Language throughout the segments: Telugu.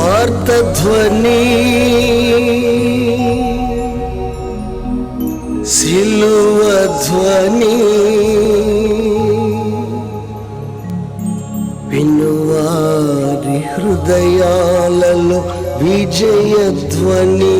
సువార్త ధ్వని వినువారి హృదయాలలో విజయధ్వని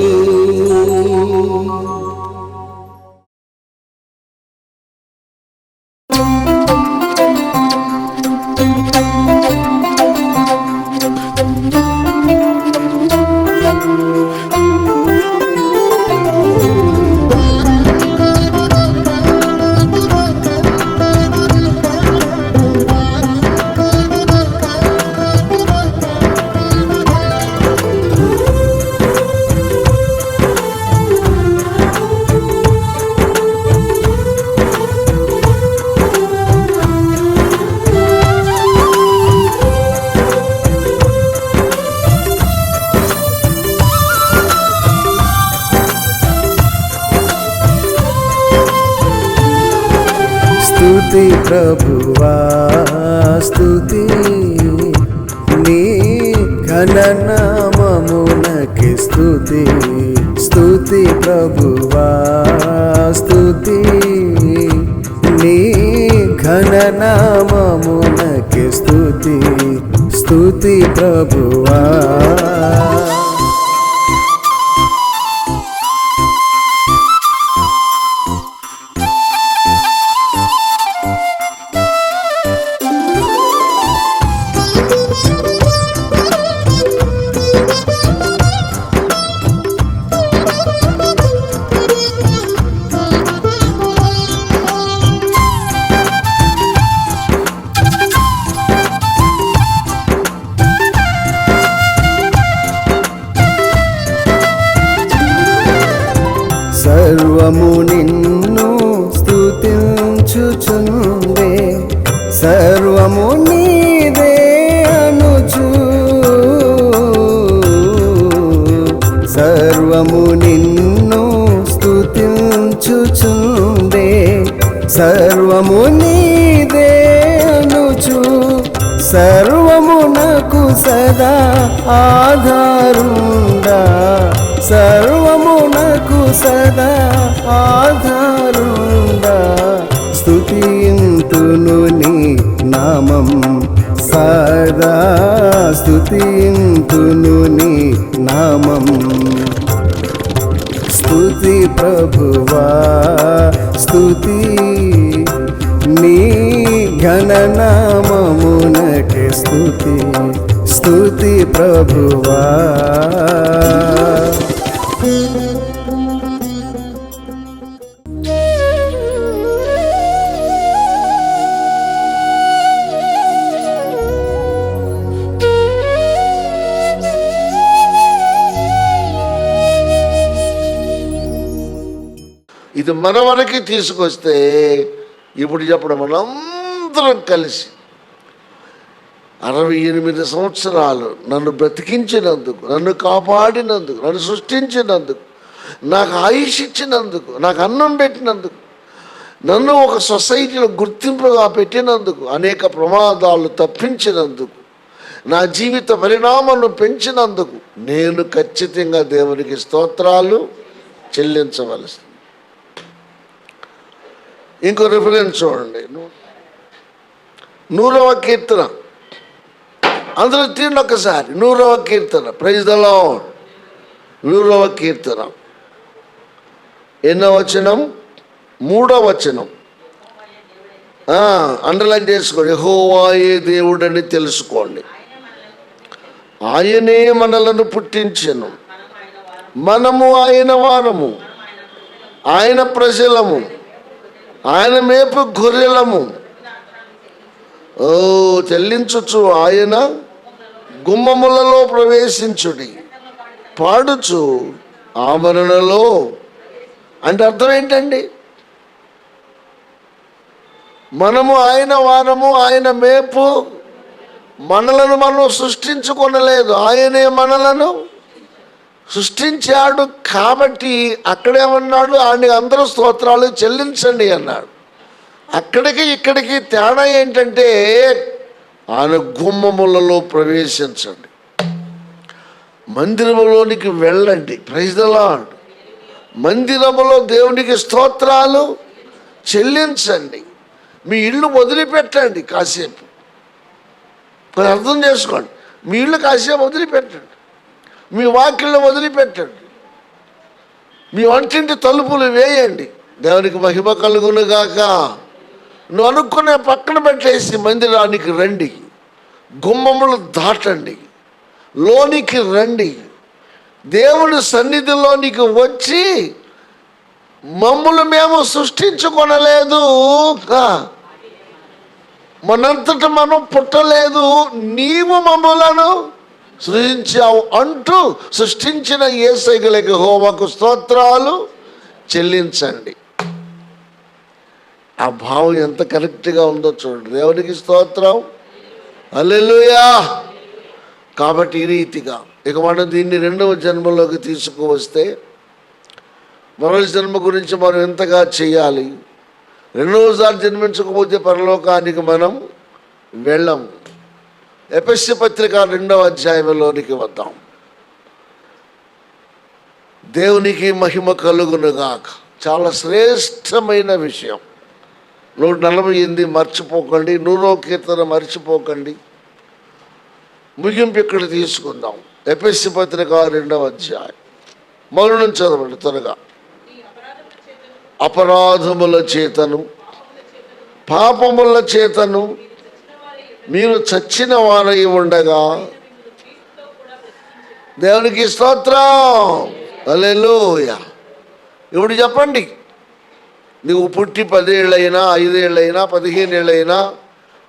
సర్వమునకు సదా ఆధారుండా స్తుతింతును నీ నామం సదా స్తుతింతును నీ నామం. స్తుతి ప్రభువా స్తుతి నీ ఘననామమునకే స్తుతి స్తుతి ప్రభువా. ఇది మన వరకు తీసుకొస్తే ఇప్పుడు చెప్పడం మనందరం కలిసి అరవై ఎనిమిది సంవత్సరాలు నన్ను బ్రతికించినందుకు నన్ను కాపాడినందుకు నన్ను సృష్టించినందుకు నాకు ఆయుష్ ఇచ్చినందుకు నాకు అన్నం పెట్టినందుకు నన్ను ఒక సొసైటీలో గుర్తింపుగా పెట్టినందుకు అనేక ప్రమాదాలు తప్పించినందుకు నా జీవిత పరిణామాలను పెంచినందుకు నేను ఖచ్చితంగా దేవునికి స్తోత్రాలు చెల్లించవలసి ఇంకో రిఫరెన్స్ చూడండి. నూరవ కీర్తన. అందరూ తిండి ఒకసారి నూరవ కీర్తన. ప్రైజ్దలో నూరవ కీర్తన. ఎన్నో వచనం? మూడో వచనం. అండర్లైన్ చేసుకోండి. హోవాయే దేవుడని తెలుసుకోండి. ఆయనే మనలను పుట్టించను. మనము ఆయన వారము. ఆయన ప్రజలము. ఆయన మేపు గొర్రెలము. ఓ చెల్లించుచు ఆయన గుమ్మములలో ప్రవేశించుడి. పాడుచు ఆభరణలో అంటే అర్థం ఏంటండి? మనము ఆయన వారము ఆయన మేపు మనలను మనం సృష్టించుకొనలేదు. ఆయనే మనలను సృష్టించాడు కాబట్టి అక్కడేమన్నాడు ఆయన అందరూ స్తోత్రాలు చెల్లించండి అన్నాడు. అక్కడికి ఇక్కడికి తేడా ఏంటంటే ఆయన గుమ్మములలో ప్రవేశించండి. మందిరములోనికి వెళ్ళండి. ప్రైజ్లా మందిరములో దేవునికి స్తోత్రాలు చెల్లించండి. మీ ఇల్లు వదిలిపెట్టండి కాసేపు. అర్థం చేసుకోండి. మీ ఇల్లు కాసేపు వదిలిపెట్టండి. మీ వాకిళ్ళు వదిలిపెట్టండి. మీ వంటింటి తలుపులు వేయండి. దేవునికి మహిమ కలుగునుగాక. నువ్వు అనుకునే పక్కన పెట్టేసి మందిరానికి రండి. గుమ్మములు దాటండి. లోనికి రండి. దేవుని సన్నిధిలోనికి వచ్చి మమ్ములు మేము సృష్టించుకొనలేదు. ఆ, మనంతట మనం పుట్టలేదు. నీవు మమ్ములను సృజించావు అంటూ సృష్టించిన ఏ హోమకు స్తోత్రాలు చెల్లించండి. ఆ భావం ఎంత కరెక్ట్గా ఉందో చూడండి. దేవునికి స్తోత్రం. అల్లెలుయా కాబట్టి ఈ రీతిగా ఇక మనం దీన్ని రెండవ జన్మలోకి తీసుకువస్తే మరో జన్మ గురించి మనం ఎంతగా చేయాలి? రెండవసారి జన్మించకపోతే పరలోకానికి మనం వెళ్ళం ఎపిస్సి పత్రిక రెండవ అధ్యాయంలోనికి వద్దాం. దేవునికి మహిమ కలుగునుగాక. చాలా శ్రేష్టమైన విషయం. నూట నలభై ఎనిమిది మర్చిపోకండి నూరో కీర్తన మర్చిపోకండి. ముగింపు ఇక్కడ తీసుకుందాం. ఎపిస్సి పత్రిక రెండవ అధ్యాయం. మొదలు చదవండి త్వరగా. అపరాధముల చేతను పాపముల చేతను మీరు చచ్చిన వారై ఉండగా దేవునికి స్తోత్రం. అలెలుయ ఇప్పుడు చెప్పండి. నువ్వు పుట్టి పదేళ్ళైనా ఐదేళ్ళైనా పదిహేనేళ్ళైనా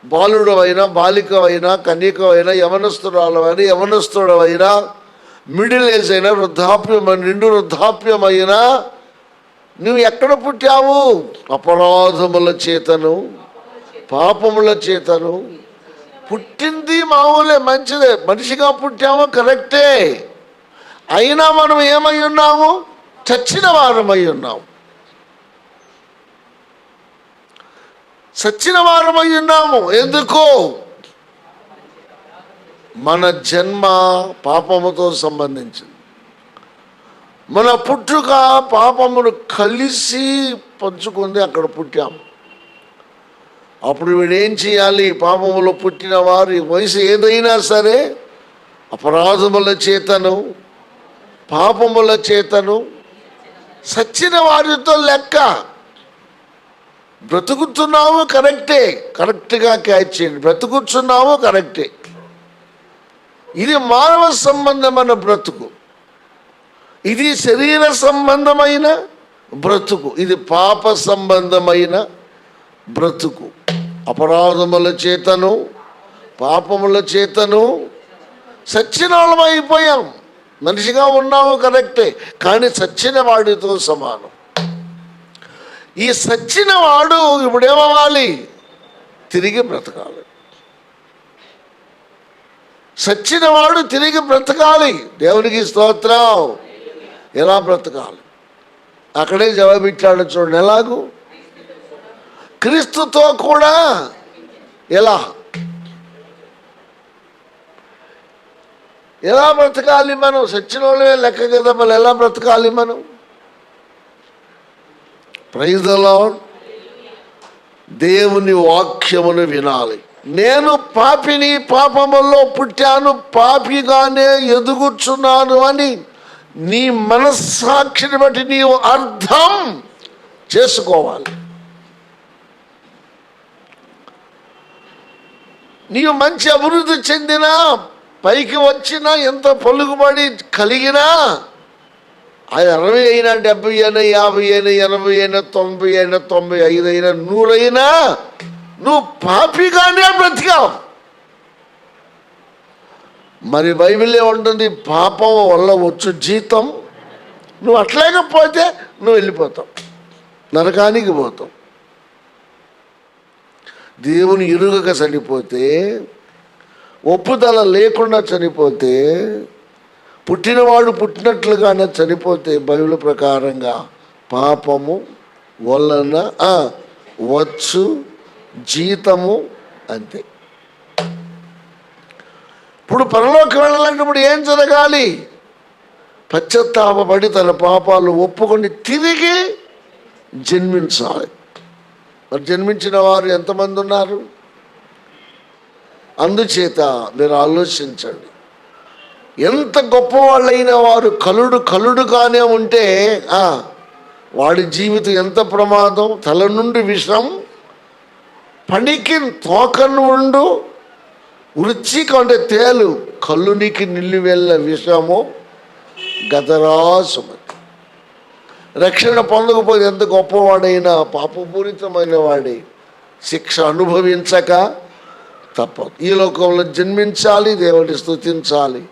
బాలుడు అయినా బాలిక అయినా కన్యక అయినా యవనస్తురాలవైనా యవనస్తుడవైనా మిడిల్ ఏజ్ అయినా వృద్ధాప్యం నిండు వృద్ధాప్యం అయినా నువ్వు ఎక్కడ పుట్టావు? అపరాధముల చేతను పాపముల చేతను పుట్టింది మామూలే మంచిదే. మనిషిగా పుట్టామో కరెక్టే. అయినా మనం ఏమై ఉన్నాము? చచ్చిన వారమై ఉన్నాము. చచ్చిన వారమై ఉన్నాము. ఎందుకు? మన జన్మ పాపముతో సంబంధించింది. మన పుట్టుక పాపమును కలిసి పంచుకుంది అక్కడ పుట్టాము. అప్పుడు వీడేం చేయాలి? పాపములో పుట్టిన వారి వయసు ఏదైనా సరే అపరాధముల చేతను పాపముల చేతను సచ్చిన వారితో లెక్క. బ్రతుకుతున్నావు కరెక్టే కరెక్ట్గా క్యాచ్ చేయండి. బ్రతుకుతున్నావు కరెక్టే. ఇది మానవ సంబంధమైన బ్రతుకు. ఇది శరీర సంబంధమైన బ్రతుకు. ఇది పాప సంబంధమైన బ్రతుకు. అపరాధముల చేతను పాపముల చేతను సచ్చిన వాళ్ళం అయిపోయాం మనిషిగా ఉన్నాము కరెక్టే కానీ సచ్చిన వాడితో సమానం. ఈ సచ్చిన వాడు ఇప్పుడేమవ్వాలి తిరిగి బ్రతకాలి. సచ్చిన వాడు తిరిగి బ్రతకాలి. దేవునికి స్తోత్రం. ఎలా బ్రతకాలి? అక్కడే జవాబిచ్చాడు చూడండి ఎలాగూ? క్రీస్తుతో కూడా ఎలా? ఎలా బ్రతకాలి మనం? సచ్చిన వాళ్ళమే లెక్క కదా మళ్ళీ ఎలా బ్రతకాలి మనం? ప్రైజ్ అలా దేవుని వాక్యమును వినాలి. నేను పాపిని పాపములో పుట్టాను పాపిగానే ఎదుగుచున్నాను అని నీ మనస్సాక్షిని బట్టి నీవు అర్థం చేసుకోవాలి. నీవు మంచి అభివృద్ధి చెందినా పైకి వచ్చినా ఎంత పలుకుబడి కలిగినా అది అరవై అయినా డెబ్బై అయినా యాభై అయినా ఎనభై అయినా తొంభై అయినా తొంభై ఐదు అయినా నూరైనా నువ్వు పాపిగానే బ్రతికావు. మరి బైబిల్ ఉంటుంది పాపం వల్ల వచ్చు జీతం. నువ్వు అట్లేకపోతే నువ్వు వెళ్ళిపోతావు. నరకానికి పోతావు. దేవుని ఇరుగక చనిపోతే ఒప్పుదల లేకుండా చనిపోతే పుట్టినవాడు పుట్టినట్లుగానే చనిపోతే బైబిల్ ప్రకారంగా పాపము వలన వచ్చు జీతము అంతే. ఇప్పుడు పరలోకి వెళ్ళాలంటే ఏం జరగాలి? పశ్చత్తాపడి తన పాపాలు ఒప్పుకొని తిరిగి జన్మించాలి. మరి జన్మించిన వారు ఎంతమంది ఉన్నారు? అందుచేత మీరు ఆలోచించండి. ఎంత గొప్పవాళ్ళైన వారు కలుడు కలుడుగానే ఉంటే వాడి జీవితం ఎంత ప్రమాదం? తల నుండి విషం పనికి తోకను ఉండు వృచ్చిక అంటే తేలు కల్లునికి నిల్లివెళ్ళ విషము గతరాసుమతి రక్షణ పొందకపోతే ఎంత గొప్పవాడైనా పాపపూరితమైన వాడే. శిక్ష అనుభవించక తప్పదు. ఈ లోకంలో జన్మించాలి దేవుని స్థుతించాలి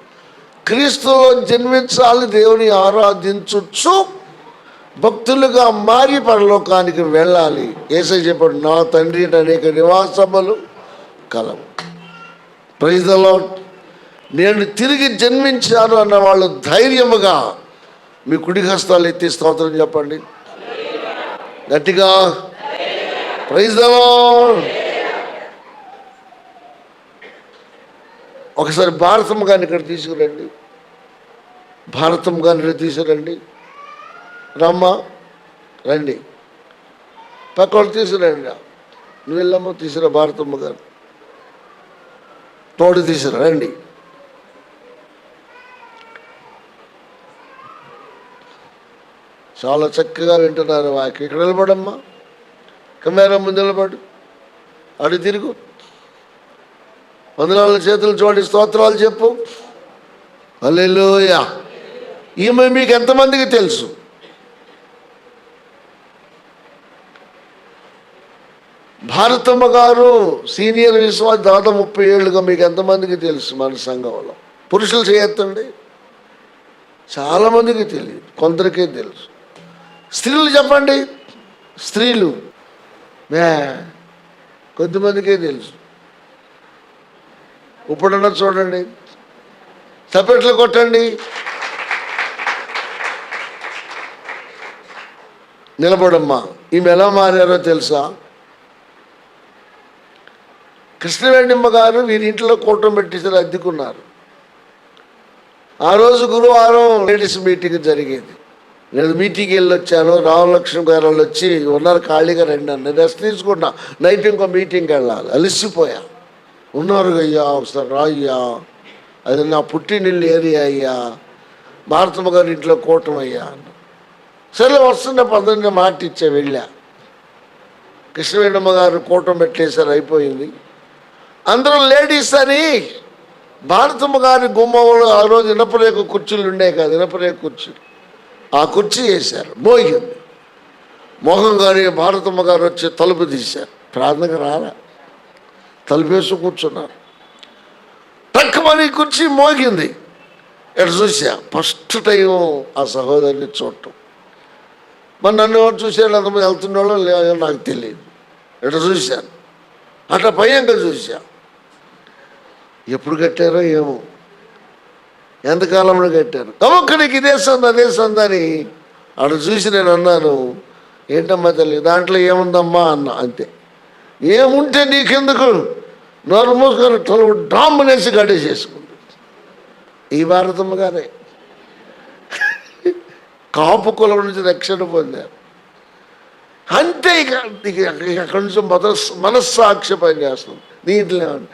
క్రీస్తులో జన్మించాలి దేవుని ఆరాధించుచు భక్తులుగా మారి పరలోకానికి వెళ్ళాలి. ఏసై చెప్పాడు నా తండ్రి అనేక నివాసములు కలవు. ప్రైజ్లో నేను తిరిగి జన్మించాను అన్న వాళ్ళు ధైర్యముగా మీ కుడి హస్తాలు ఎత్తి స్తోత్రం చెప్పండి. గట్టిగా. ప్రైజ్ ఒకసారి భారతం గారిని ఇక్కడ తీసుకురండి. భారతం గారిని ఇక్కడ తీసుకురండి. రమ్మ రండి. పక్క తీసుకురండి నువ్వు వెళ్ళమ్మ తీసుకురా భారతమ్మ గారు తోడు తీసుకురా రండి. చాలా చక్కగా వింటున్నారు వాకి ఇక్కడ నిలబడమ్మా. కెమెరా ముందు నిలబడు. అడు తిరుగు. వందనాల చేతులు చూడండి స్తోత్రాలు చెప్పు. అల్లెలోయ ఈమె మీకు ఎంతమందికి తెలుసు? భారతమ్మ గారు సీనియర్ విశ్వాస దాదాపు ముప్పై ఏళ్ళుగా మీకు ఎంతమందికి తెలుసు మన సంఘంలో? పురుషులు చేయొద్దండి. చాలామందికి తెలియదు. కొందరికే తెలుసు. స్త్రీలు చెప్పండి. స్త్రీలు. మే కొద్దిమందికే తెలుసు. ఇప్పుడున్న చూడండి. చప్పట్లు కొట్టండి. నిలబడమ్మా. ఈమె ఎలా మారారో తెలుసా? కృష్ణవేణిమ్మ గారు వీరి ఇంట్లో కూటమి పెట్టించారు అద్దెకున్నారు. ఆ రోజు గురువారం లేడీస్ మీటింగ్ జరిగేది. నేను మీటింగ్కి వెళ్ళి వచ్చాను రామలక్ష్మి గారు వాళ్ళు వచ్చి ఉన్నారు ఖాళీగా రండి అన్న రెస్ట్ తీసుకున్నా నైట్ ఇంకో మీటింగ్కి వెళ్ళాలి. అలసిపోయా. ఉన్నారు అయ్యా ఒకసారి రాయ్యా. అది నా పుట్టినిల్లు ఏరియా అయ్యా. భారతమ్మ గారి ఇంట్లో కూటం అయ్యా అన్న సరే వస్తున్న పదంగా మాట ఇచ్చా వెళ్ళా. కృష్ణవేణమ్మ గారు కూటం పెట్టేశారు అయిపోయింది. అందరూ లేడీస్ అని భారతమ్మ గారి గుమ్మంలో ఆ రోజు ఇనపరేకు కుర్చీలు ఉండే కాదు ఇనపరేకు కుర్చీలు. ఆ కుర్చీ వేశారు. మోగింది. మోహన్ గారి భారతమ్మ గారు వచ్చి తలుపు తీశారు. ప్రార్థనకు రాలా. తలుపేసి కూర్చున్నారు. తక్కువని కుర్చీ మోగింది. ఎటు చూసా ఫస్ట్ టైం ఆ సహోదరిని చూడటం. మరి నన్ను ఎవరు చూశాడు అంతమంది వెళ్తున్నాడో లేదో నాకు తెలియదు. ఎటు చూశాను? అట్లా భయంగా చూసా ఎప్పుడు కట్టారో ఏమో. ఎంతకాలంలో కట్టారు? కమొక్కడికి ఇదే సొంత అదే సొంత అని అక్కడ చూసి నేను అన్నాను. ఏంటమ్మా తల్లి దాంట్లో ఏముందమ్మా అన్న అంతే. ఏముంటే నీకెందుకు? నోరు మూసుకొని తలుపు డాంబనేసి గడ్డేసేసుకుంది ఈ భారతమ్మ గారే. కాపు కులం నుంచి రక్షణ పొందారు. అంతే ఇక అక్కడి నుంచి మనస్ మనస్సాక్షి పనిచేస్తుంది. దీంట్లో ఏమన్నా.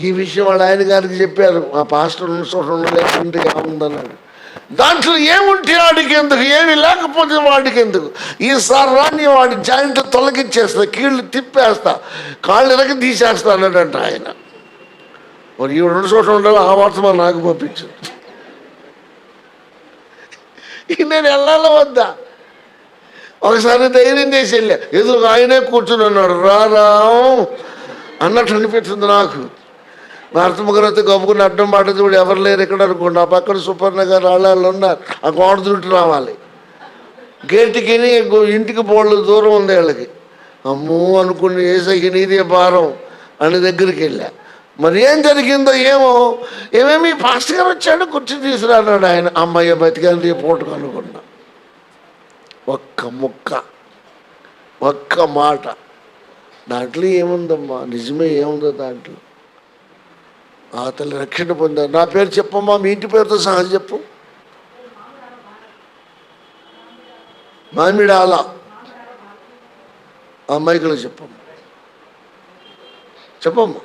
ఈ విషయం వాళ్ళ ఆయన గారికి చెప్పారు. మా పాస్టర్ లేకుంటే ఏముందన్నాడు. దాంట్లో ఏముంటే వాడికి ఎందుకు ఏమి లేకపోతే వాడికి ఎందుకు ఈసారి రాని వాడి జాయింట్ తొలగించేస్తా కీళ్ళు తిప్పేస్తా కాళ్ళు ఎరగ తీసేస్తా అన్నాడంట ఆయన. మరి ఈ రెండు చోట్ల ఉండాలి ఆ వర్తమానం నాకు పంపించు. నేను వెళ్ళాలి వద్దా? ఒకసారి ధైర్యం చేసి వెళ్ళా. ఎదురు ఆయనే కూర్చుని ఉన్నాడు. రా అన్నట్టు అనిపించింది నాకు. భారతమ్మ గారు అడ్డం పాటది కూడా ఎవరు లేరు ఇక్కడ అనుకోండి. ఆ పక్కన సుపర్ణ గారు వాళ్ళు ఉన్నారు. ఆ గోడ చుట్టూ రావాలి. గేటుకి ఇంటికి పోళ్ళు దూరం ఉంది వాళ్ళకి. అమ్మో అనుకుని ఏసైకి నీదే భారం అని దగ్గరికి వెళ్ళా. మరి ఏం జరిగిందో ఏమో ఏమేమి పాస్టర్ గారు వచ్చాడు కుర్చీ తీసుకురాడు ఆయన. అమ్మయ్య బతికాను రేపు పూటకు అనుకున్నా. ఒక్క ముక్క ఒక్క మాట. దాంట్లో ఏముందమ్మా? నిజమే ఏముందో దాంట్లో? ఆ తల్లి రక్షణ పొందారు నా పేరు చెప్పమ్మా మీ ఇంటి పేరుతో సహా చెప్పు. మామిడాల. ఆ మైకులో చెప్పమ్మా. చెప్పమ్మా.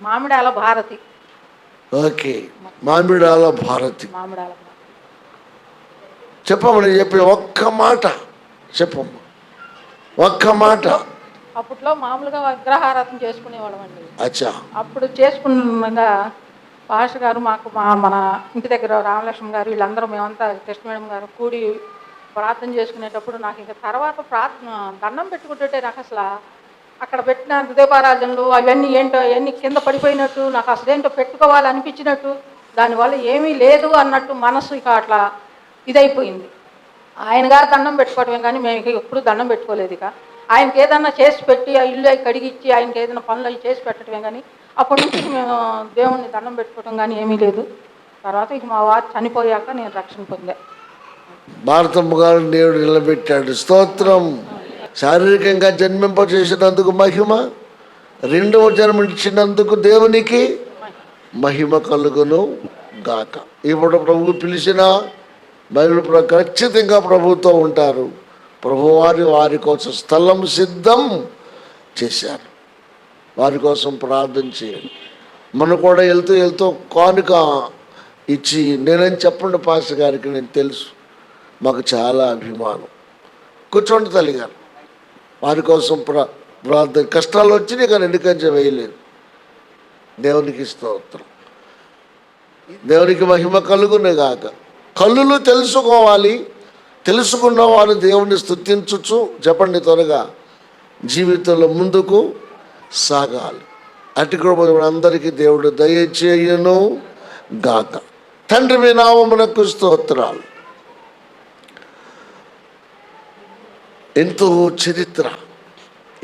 మామిడాల భారతి. ఓకే మామిడాల భారతి. మామిడాల. చెప్పమ్మా నేను చెప్పిన ఒక్క మాట. చెప్పమ్మా. ఒక్క మాట. అప్పట్లో మామూలుగా విగ్రహారాధన చేసుకునేవాళ్ళం అండి అచ్చా. అప్పుడు చేసుకున్నగా పాష గారు మాకు మా మన ఇంటి దగ్గర రామలక్ష్మి గారు వీళ్ళందరూ మేమంతా కృష్ణ మేడం గారు కూడి ప్రార్థన చేసుకునేటప్పుడు నాకు ఇంకా తర్వాత ప్రార్థన దండం పెట్టుకుంటుంటే నాకు అసలు అక్కడ పెట్టిన హృదయపారాధనలు అవన్నీ ఏంటో అవన్నీ కింద పడిపోయినట్టు నాకు అసలు ఏంటో పెట్టుకోవాలనిపించినట్టు దానివల్ల ఏమీ లేదు అన్నట్టు మనసు ఇక అట్లా ఇదైపోయింది. ఆయన గారు దండం పెట్టుకోవడమే కానీ మేము ఇక ఎప్పుడు దండం పెట్టుకోలేదు ఇక. ఆయనకి ఏదన్నా చేసి పెట్టి ఆ ఇల్లు కడిగిచ్చి ఆయనకి ఏదైనా పనులు అవి చేసి పెట్టడమే కానీ అప్పటి నుంచి మేము దేవుణ్ణి దండం పెట్టుకోవడం కానీ ఏమీ లేదు. తర్వాత ఇక మా వారు చనిపోయాక నేను రక్షణ పొందా. భారతమ్మ గారు దేవుడు నిలబెట్టాడు. స్తోత్రం. శారీరకంగా జన్మింప చేసినందుకు మహిమ రెండవ జన్మనిచ్చినందుకు దేవునికి మహిమ కలుగును గాక. ఇప్పుడు ప్రభు పిలిచిన బైబిల్ ప్ర- ఖచ్చితంగా ప్రభుత్వం ఉంటారు. ప్రభువారి వారి కోసం స్థలం సిద్ధం చేశారు. వారి కోసం ప్రార్థన చేయండి. మనం కూడా వెళ్తూ వెళ్తూ కానుక ఇచ్చి నేనేం చెప్పండి పాస్ గారికి నేను తెలుసు. మాకు చాలా అభిమానం. కూర్చోండి తల్లి గారు. వారి కోసం ప్రా ప్రార్థన కష్టాలు వచ్చినాయి కానీ ఎందుకంటే వేయలేదు. దేవునికి స్తోత్రం. దేవునికి మహిమ కలుగునే గాక కళ్ళులు తెలుసుకోవాలి. తెలుసుకున్న వారు దేవుణ్ణి స్తుతించుచు చెప్పండి త్వరగా జీవితంలో ముందుకు సాగాలి. అటు కూడా అందరికీ దేవుడు దయచేయను గాక. తండ్రి మీ నామమునకు స్తోత్రాలు. ఎంతో చరిత్ర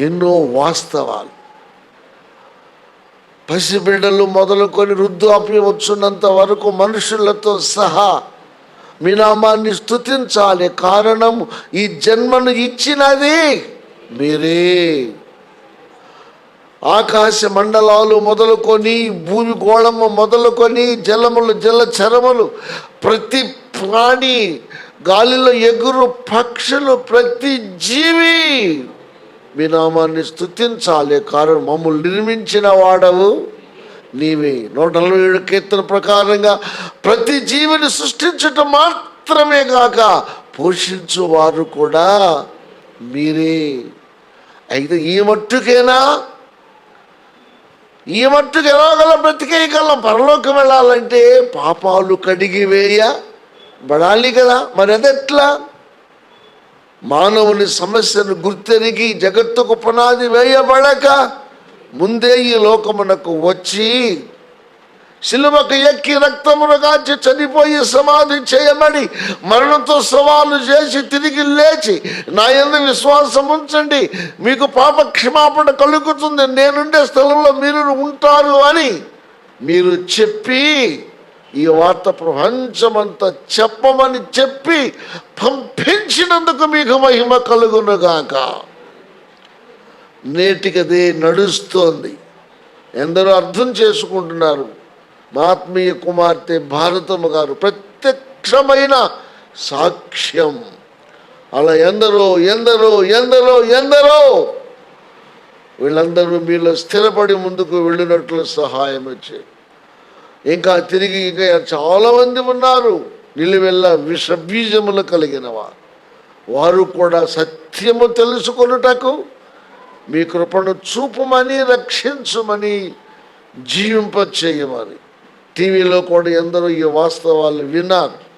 ఎన్నో వాస్తవాలు. పసిబిడ్డలు మొదలుకొని వృద్ధాప్యం వచ్చున్నంత వరకు మనుషులతో సహా మీ నామాన్ని స్థుతించాలి కారణం ఈ జన్మను ఇచ్చినది మీరే. ఆకాశ మండలాలు మొదలుకొని భూమి గోళము మొదలుకొని జలములు జల చరములు ప్రతి ప్రాణి గాలిలో ఎగురు పక్షులు ప్రతి జీవి మీ నామాన్ని స్థుతించాలి కారణం మమ్మల్ని నిర్మించిన వాడవు. నీవే నూట నలభై ఏడు కీర్తన ప్రకారంగా ప్రతి జీవిని సృష్టించటం మాత్రమే కాక పోషించువారు కూడా మీరే. అయితే ఈ మట్టుకేనా? ఈ మట్టుకు ఎలాగల బ్రతికేయగలం పరలోకం వెళ్ళాలంటే పాపాలు కడిగి వేయ పడాలి కదా. మరి అదెట్లా మానవుని సమస్యను గుర్తెరిగి జగత్తుకు పునాది వేయబడక ముందే ఈ లోకమునకు వచ్చి శిలువకు ఎక్కి రక్తమును కాచి చనిపోయి సమాధి చేయమని మరణంతో సవాలు చేసి తిరిగి లేచి నా ఎందు విశ్వాసం ఉంచండి. మీకు పాప క్షమాపణ కలుగుతుంది. నేనుండే స్థలంలో మీరు ఉంటారు అని మీరు చెప్పి ఈ వార్త ప్రపంచమంతా చెప్పమని చెప్పి పంపించినందుకు మీకు మహిమ కలుగునుగాక నేటికదే నడుస్తోంది. ఎందరో అర్థం చేసుకుంటున్నారు. మా ఆత్మీయ కుమార్తె భారతమ్మ గారు ప్రత్యక్షమైన సాక్ష్యం. అలా ఎందరో ఎందరో ఎందరో ఎందరో! వీళ్ళందరూ మీలో స్థిరపడి ముందుకు వెళ్ళినట్లు సహాయం వచ్చే. ఇంకా తిరిగి ఇంకా చాలామంది ఉన్నారు. నిలువెల్ల విషబీజములు కలిగిన వారు. వారు కూడా సత్యము తెలుసుకొనుటకు మీ కృపను చూపుమని రక్షించమని జీవింపచేయమని. టీవీలో కూడా ఎందరో ఈ వాస్తవాలు విన్నారు.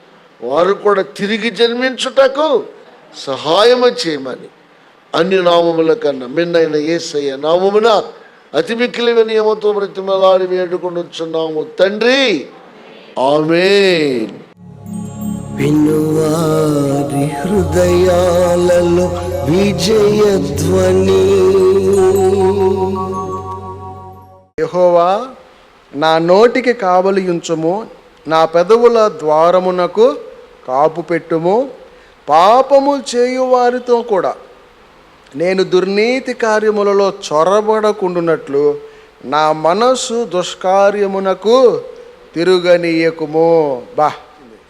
వారు కూడా తిరిగి జన్మించుటకు సహాయము చేయమని. అన్ని నామముల కన్నా మిన్నైన ఏసయ్య నామమున అతి మిక్కిలి నియమతో ప్రతిమలాడి వేడుకొనుచున్నాము తండ్రి. ఆమేన్. వినువారి హృదయాలలో విజయధ్వని. యహోవా నా నోటికి కావలియుంచుము నా పెదవుల ద్వారమునకు కాపు పెట్టుము పాపము చేయువారితో కూడా. నేను దుర్నీతి కార్యములలో చొరబడకుండునట్లు నా మనస్సు దుష్కార్యమునకు తిరుగనీయకుము. బా.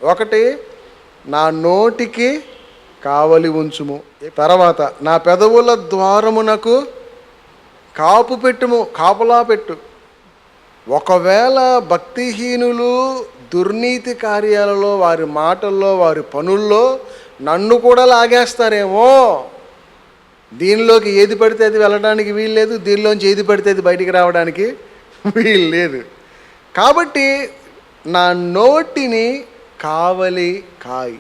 ఒకటి నా నోటికి కావలి ఉంచుము. తర్వాత నా పెదవుల ద్వారమునకు కాపు పెట్టుము కాపులా పెట్టు. ఒకవేళ భక్తిహీనులు దుర్నీతి కార్యాలలో వారి మాటల్లో వారి పనుల్లో నన్ను కూడా లాగేస్తారేమో. దీనిలోకి ఏది పడితే అది వెళ్ళడానికి వీలు లేదు దీనిలోంచి ఏది పడితే అది బయటికి రావడానికి వీలు లేదు కాబట్టి నా నోటిని కావలి కాయి.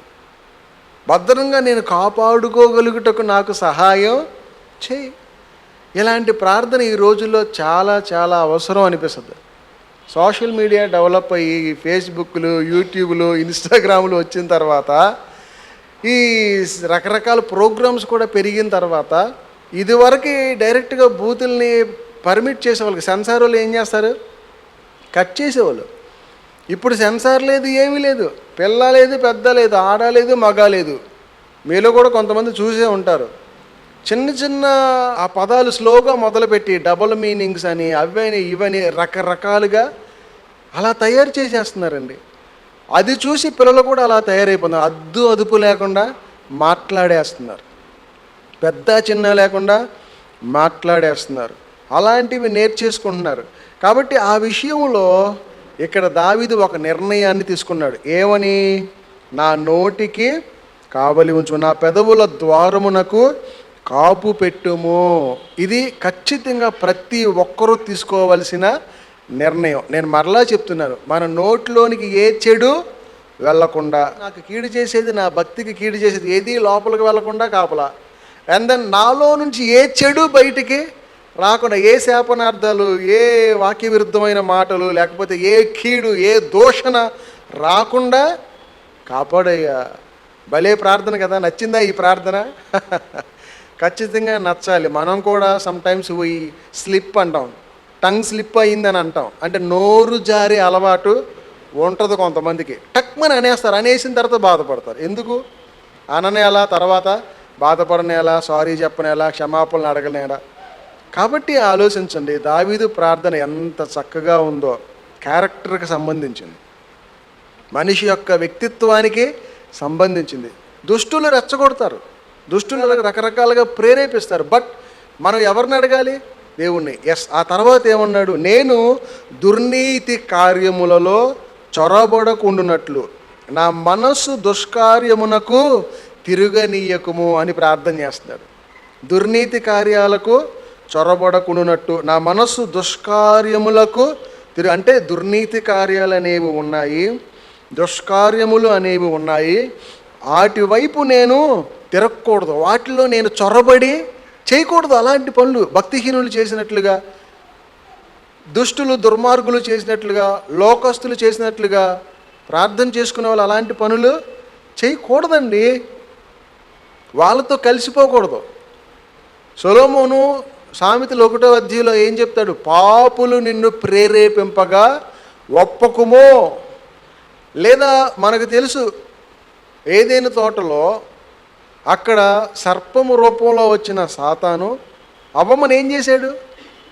భద్రంగా నేను కాపాడుకోగలుగుటకు నాకు సహాయం చేయి. ఇలాంటి ప్రార్థన ఈ రోజుల్లో చాలా చాలా అవసరం అనిపిస్తుంది. సోషల్ మీడియా డెవలప్ అయ్యి ఈ ఫేస్బుక్లు యూట్యూబ్లు ఇన్స్టాగ్రామ్లు వచ్చిన తర్వాత ఈ రకరకాల ప్రోగ్రామ్స్ కూడా పెరిగిన తర్వాత ఇదివరకు డైరెక్ట్గా బూతుల్ని పర్మిట్ చేసేవాళ్ళకి సెన్సార్ వాళ్ళు ఏం చేస్తారు? కట్ చేసేవాళ్ళు. ఇప్పుడు సెన్సార్ లేదు ఏమీ లేదు. పిల్ల లేదు పెద్ద లేదు ఆడ లేదు మగ లేదు. మీలో కూడా కొంతమంది చూసే ఉంటారు. చిన్న చిన్న ఆ పదాలు స్లోగా మొదలుపెట్టి డబుల్ మీనింగ్స్ అని అవని ఇవని రకరకాలుగా అలా తయారు చేసేస్తున్నారండి. అది చూసి పిల్లలు కూడా అలా తయారైపోతున్నారు. అద్దు అదుపు లేకుండా మాట్లాడేస్తున్నారు. పెద్ద చిన్న లేకుండా మాట్లాడేస్తున్నారు. అలాంటివి నేర్చేసుకుంటున్నారు. కాబట్టి ఆ విషయంలో ఇక్కడ దావీదు ఒక నిర్ణయాన్ని తీసుకున్నాడు. ఏమని? నా నోటికి కావలి ఉంచు నా పెదవుల ద్వారమునకు కాపు పెట్టుము. ఇది ఖచ్చితంగా ప్రతి ఒక్కరూ తీసుకోవలసిన నిర్ణయం. నేను మరలా చెప్తున్నాను మన నోట్లోనికి ఏ చెడు వెళ్ళకుండా నాకు కీడు చేసేది నా భక్తికి కీడు చేసేది ఏది లోపలికి వెళ్ళకుండా కాపలా. అండ్ దెన్ నాలో నుంచి ఏ చెడు బయటికి రాకుండా ఏ శాపనార్థాలు ఏ వాక్య విరుద్ధమైన మాటలు లేకపోతే ఏ కీడు ఏ దోషణ రాకుండా కాపాడయ్యా. భలే ప్రార్థన కదా నచ్చిందా ఈ ప్రార్థన? ఖచ్చితంగా నచ్చాలి. మనం కూడా సమ్టైమ్స్ పోయి స్లిప్ అంటాం. టంగ్ స్లిప్ అయిందని అంటాం. అంటే నోరు జారి అలవాటు ఉంటుంది కొంతమందికి. టక్మని అనేస్తారు. అనేసిన తర్వాత బాధపడతారు. ఎందుకు? అననేలా తర్వాత బాధపడనేలా సారీ చెప్పనేలా క్షమాపణలు అడగనేలా. కాబట్టి ఆలోచించండి దావీదు ప్రార్థన ఎంత చక్కగా ఉందో క్యారెక్టర్కి సంబంధించింది. మనిషి యొక్క వ్యక్తిత్వానికి సంబంధించింది. దుష్టులు రెచ్చగొడతారు. దుష్టులు రకరకాలుగా ప్రేరేపిస్తారు. బట్ మనం ఎవరిని అడగాలి? దేవుణ్ణి. ఎస్ ఆ తర్వాత ఏమన్నాడు? నేను దుర్నీతి కార్యములలో చొరబడకుండునట్లు నా మనస్సు దుష్కార్యమునకు తిరుగనీయకుము అని ప్రార్థన చేస్తున్నాడు. దుర్నీతి కార్యాలకు చొరబడకుండునట్టు నా మనస్సు దుష్కార్యములకు తిరు అంటే దుర్నీతి కార్యాలు అనేవి ఉన్నాయి. దుష్కార్యములు అనేవి ఉన్నాయి. వాటి వైపు నేను తిరగకూడదు. వాటిలో నేను చొరబడి చేయకూడదు. అలాంటి పనులు భక్తిహీనులు చేసినట్లుగా దుష్టులు దుర్మార్గులు చేసినట్లుగా లోకస్తులు చేసినట్లుగా ప్రార్థన చేసుకునే వాళ్ళు అలాంటి పనులు చేయకూడదండి. వాళ్ళతో కలిసిపోకూడదు. సొలోమోను సామెతలు ఒకటో అధ్యయంలో ఏం చెప్తాడు? పాపులు నిన్ను ప్రేరేపింపగా ఒప్పకుమో. లేదా మనకు తెలుసు ఏదైనా తోటలో అక్కడ సర్పము రూపంలో వచ్చిన సాతాను అవ్వమ్మని ఏం చేశాడు?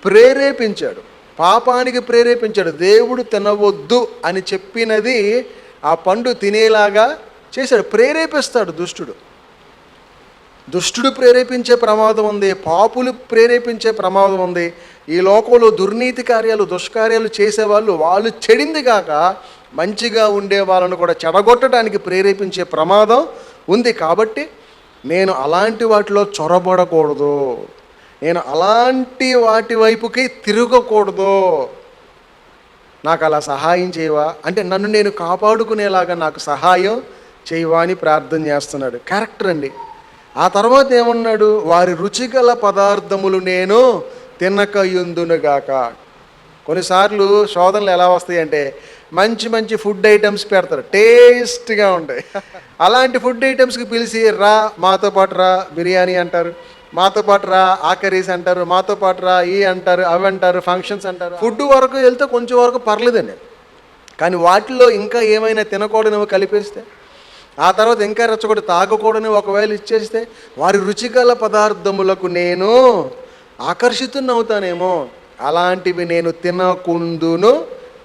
ప్రేరేపించాడు. పాపానికి ప్రేరేపించాడు. దేవుడు తినవద్దు అని చెప్పినది ఆ పండు తినేలాగా చేశాడు. ప్రేరేపిస్తాడు దుష్టుడు. దుష్టుడు ప్రేరేపించే ప్రమాదం ఉంది పాపులు ప్రేరేపించే ప్రమాదం ఉంది. ఈ లోకంలో దుర్నీతి కార్యాలు దుష్కార్యాలు చేసేవాళ్ళు వాళ్ళు చెడింది కాక మంచిగా ఉండే వాళ్ళను కూడా చెడగొట్టడానికి ప్రేరేపించే ప్రమాదం ఉంది. కాబట్టి నేను అలాంటి వాటిలో చొరబడకూడదు. నేను అలాంటి వాటి వైపుకి తిరగకూడదు. నాకు అలా సహాయం చేయవా? అంటే నన్ను నేను కాపాడుకునేలాగా నాకు సహాయం చేయవా అని ప్రార్థన చేస్తున్నాడు. క్యారెక్టర్ అండి ఆ తర్వాత ఏమన్నాడు? వారి రుచిగల పదార్థములు నేను తినకయుందునుగాక. కొన్నిసార్లు శోధనలు ఎలా వస్తాయి అంటే మంచి మంచి ఫుడ్ ఐటమ్స్ పెడతారు. టేస్ట్గా ఉంటాయి. అలాంటి ఫుడ్ ఐటమ్స్కి పిలిచి రా మాతో పాటు రా బిర్యానీ అంటారు. మాతో పాటు రా ఆకరీస్ అంటారు. మాతో పాటు రా ఈ అంటారు అవి అంటారు ఫంక్షన్స్ అంటారు. ఫుడ్ వరకు వెళ్తే కొంచెం వరకు పర్లేదండి. కానీ వాటిలో ఇంకా ఏమైనా తినకూడనివి కలిపేస్తే ఆ తర్వాత ఇంకా రెచ్చగొట్టి తాగకూడని ఒకవేళ ఇచ్చేస్తే వారి రుచిగల పదార్థములకు నేను ఆకర్షితున్నవుతానేమో అలాంటివి నేను తినకుందును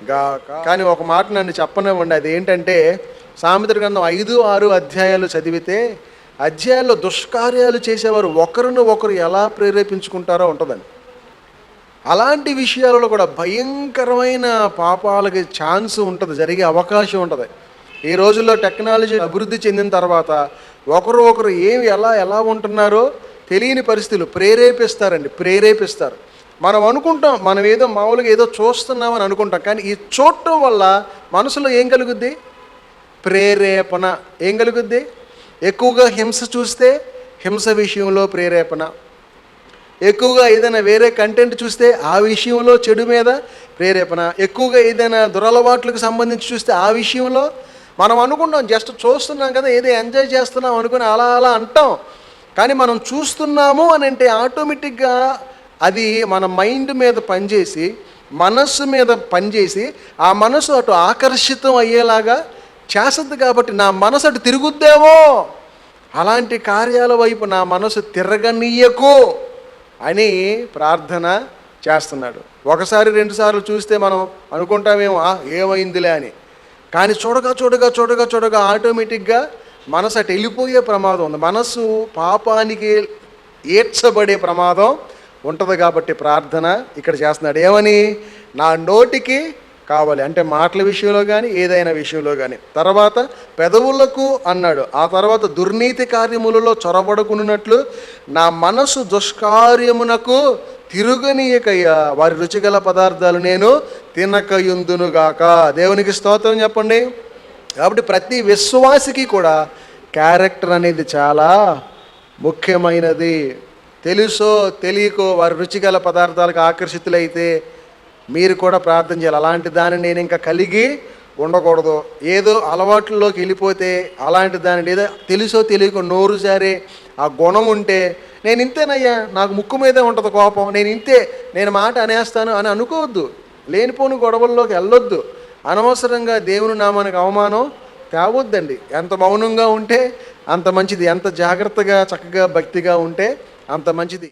గాక. కానీ ఒక మాట నన్ను చెప్పనివ్వండి. అది ఏంటంటే సామెతల గ్రంథం ఐదు ఆరు అధ్యాయాలు చదివితే అధ్యాయాల్లో దుష్కార్యాలు చేసేవారు ఒకరిని ఒకరు ఎలా ప్రేరేపించుకుంటారో ఉంటుందని అలాంటి విషయాలలో కూడా భయంకరమైన పాపాలకి ఛాన్స్ ఉంటుంది జరిగే అవకాశం ఉంటుంది. ఈ రోజుల్లో టెక్నాలజీ అభివృద్ధి చెందిన తర్వాత ఒకరు ఒకరు ఏమి ఎలా ఎలా ఉంటున్నారో తెలియని పరిస్థితులు ప్రేరేపిస్తారండి ప్రేరేపిస్తారు. మనం అనుకుంటాం మనం ఏదో మామూలుగా ఏదో చూస్తున్నామని అనుకుంటాం కానీ ఈ చూడటం వల్ల మనసులో ఏం కలుగుద్ది? ప్రేరేపణ ఏం కలుగుద్ది? ఎక్కువగా హింస చూస్తే హింస విషయంలో ప్రేరేపణ. ఎక్కువగా ఏదైనా వేరే కంటెంట్ చూస్తే ఆ విషయంలో చెడు మీద ప్రేరేపణ. ఎక్కువగా ఏదైనా దురలవాట్లకు సంబంధించి చూస్తే ఆ విషయంలో మనం అనుకుంటాం జస్ట్ చూస్తున్నాం కదా ఏదో ఎంజాయ్ చేస్తున్నాం అనుకుని అలా అలా అంటాం. కానీ మనం చూస్తున్నాము అని అంటే ఆటోమేటిక్గా అది మన మైండ్ మీద పనిచేసి మనస్సు మీద పనిచేసి ఆ మనసు అటు ఆకర్షితం అయ్యేలాగా చేస్తుంది కాబట్టి నా మనసు అటు తిరుగుద్దేమో? అలాంటి కార్యాల వైపు నా మనసు తిరగనీయకు అని ప్రార్థన చేస్తున్నాడు. ఒకసారి రెండుసార్లు చూస్తే మనం అనుకుంటామేమో ఏమైందిలే అని. కానీ చూడగా చూడగా చూడగా చూడగా ఆటోమేటిక్గా మనసు అటు వెళ్ళిపోయే ప్రమాదం ఉంది. మనసు పాపానికి ఏడ్చబడే ప్రమాదం ఉంటుంది కాబట్టి ప్రార్థన ఇక్కడ చేస్తున్నాడు. ఏమని? నా నోటికి కావాలి. అంటే మాటల విషయంలో కానీ ఏదైనా విషయంలో కానీ తర్వాత పెదవులకు అన్నాడు. ఆ తర్వాత దుర్నీతి కార్యములలో చొరబడుకున్నట్లు నా మనసు దుష్కార్యమునకు తిరుగనీయకయ్యా. వారి రుచిగల పదార్థాలు నేను తినకయుందునుగాక. దేవునికి స్తోత్రం చెప్పండి. కాబట్టి ప్రతి విశ్వాసికి కూడా క్యారెక్టర్ అనేది చాలా ముఖ్యమైనది. తెలుసో తెలియకో వారి రుచిగల పదార్థాలకు ఆకర్షితులైతే మీరు కూడా ప్రార్థన చేయాలి. అలాంటి దాన్ని నేను ఇంకా కలిగి ఉండకూడదు. ఏదో అలవాట్లలోకి వెళ్ళిపోతే అలాంటి దాని లేదా తెలుసో తెలియక నోరు జారే ఆ గుణం ఉంటే నేను ఇంతేనయ్యా నాకు ముక్కు మీదే ఉంటుంది కోపం. నేను ఇంతే నేను మాట అనేస్తాను అని అనుకోవద్దు. లేనిపోని గొడవల్లోకి వెళ్ళొద్దు. అనవసరంగా దేవుని నామానికి అవమానం తేవద్దండి. ఎంత మౌనంగా ఉంటే అంత మంచిది. ఎంత జాగ్రత్తగా చక్కగా భక్తిగా ఉంటే అంత మంచిది.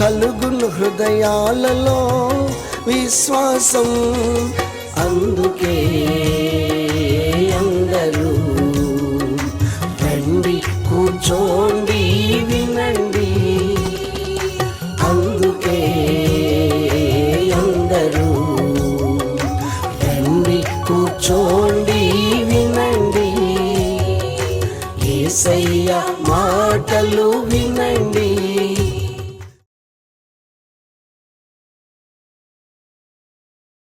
కలుగును హృదయాలలో విశ్వాసం అందుకే.